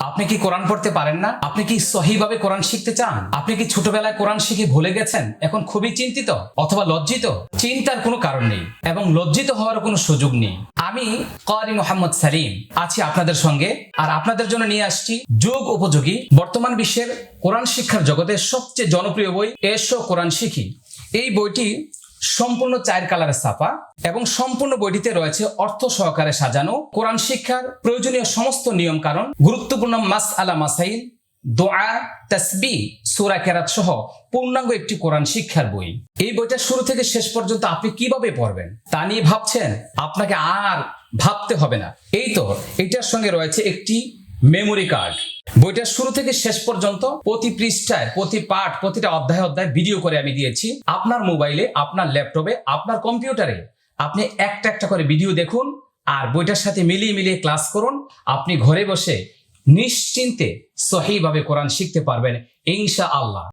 আপনি কি কোরআন পড়তে পারেন না? আপনি কি সহিভাবে কোরআন শিখতে চান? আপনি কি ছোটবেলায় কোরআন শিখে ভুলে গেছেন? এখন খুবই চিন্তিত অথবা লজ্জিত? চিন্তার কোনো কারণ নেই এবং লজ্জিত হওয়ার কোনো সুযোগ নেই। আমি কারি মোহাম্মদ সালিম, আছি আপনাদের সঙ্গে আর আপনাদের জন্য নিয়ে আসছি যুগ উপযোগী, বর্তমান বিশ্বের কোরআন শিক্ষার জগতে সবচেয়ে জনপ্রিয় বই, এসো কোরআন শিখি। এই বইটি সম্পূর্ণ চায়ের কালারের ছাপা এবং সম্পূর্ণ বইটিতে রয়েছে অর্থ সহকারে সাজানো, কোরআন শিক্ষার প্রয়োজনীয় সমস্ত নিয়ম কারণ গুরুত্বপূর্ণ মাস আলা মাসাইল, দোয়া, তসবি, সুরা কেরাত সহ পূর্ণাঙ্গ একটি কোরআন শিক্ষার বই। এই বইটা শুরু থেকে শেষ পর্যন্ত আপনি কীভাবে পড়বেন তা নিয়ে ভাবছেন? আপনাকে আর ভাবতে হবে না। এই তো, এটার সঙ্গে রয়েছে একটি মেমোরি কার্ড বইটা শুরু থেকে শেষ পর্যন্ত প্রতি পৃষ্ঠায়, প্রতি পাঠ, প্রতিটা অধ্যায় অধ্যায় ভিডিও করে আমি দিয়েছি। আপনার মোবাইলে আপনার ল্যাপটপে আপনার কম্পিউটারে আপনি একটা একটা করে ভিডিও দেখুন আর বইটার সাথে মিলিয়ে মিলিয়ে ক্লাস করুন। আপনি ঘরে বসে নিশ্চিন্তে সহিভাবে কোরআন শিখতে পারবেন ইনশা আল্লাহ